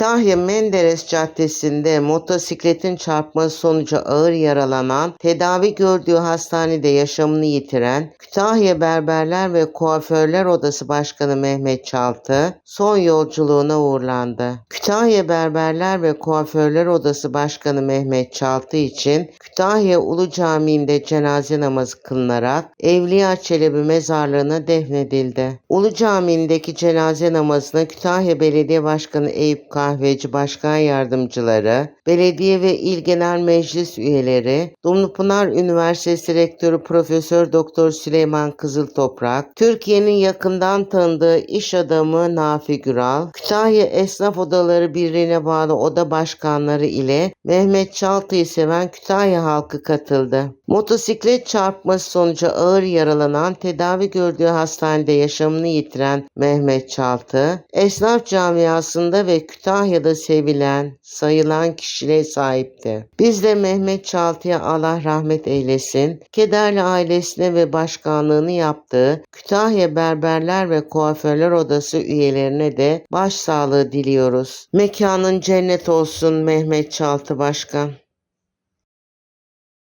Kütahya Menderes Caddesi'nde motosikletin çarpması sonucu ağır yaralanan, tedavi gördüğü hastanede yaşamını yitiren Kütahya Berberler ve Kuaförler Odası Başkanı Mehmet Çaltı son yolculuğuna uğurlandı. Kütahya Berberler ve Kuaförler Odası Başkanı Mehmet Çaltı için Kütahya Ulu Camii'nde cenaze namazı kılınarak Evliya Çelebi mezarlığına defnedildi. Ulu Camii'ndeki cenaze namazına Kütahya Belediye Başkanı Eyüp Kahveci Başkan Yardımcıları, belediye ve il genel meclis üyeleri, Dumlupınar Üniversitesi Rektörü Profesör Doktor Süleyman Kızıltoprak, Türkiye'nin yakından tanıdığı iş adamı Nafi Güral, Kütahya Esnaf Odaları Birliği'ne bağlı oda başkanları ile Mehmet Çaltı'yı seven Kütahya halkı katıldı. Motosiklet çarpması sonucu ağır yaralanan, tedavi gördüğü hastanede yaşamını yitiren Mehmet Çaltı, esnaf camiasında ve Kütahya'da sevilen, sayılan kişiliğe sahipti. Biz de Mehmet Çaltı'ya Allah rahmet eylesin, kederli ailesine ve başkanlığını yaptığı Kütahya Berberler ve Kuaförler Odası üyelerine de başsağlığı diliyoruz. Mekanın cennet olsun Mehmet Çaltı Başkan.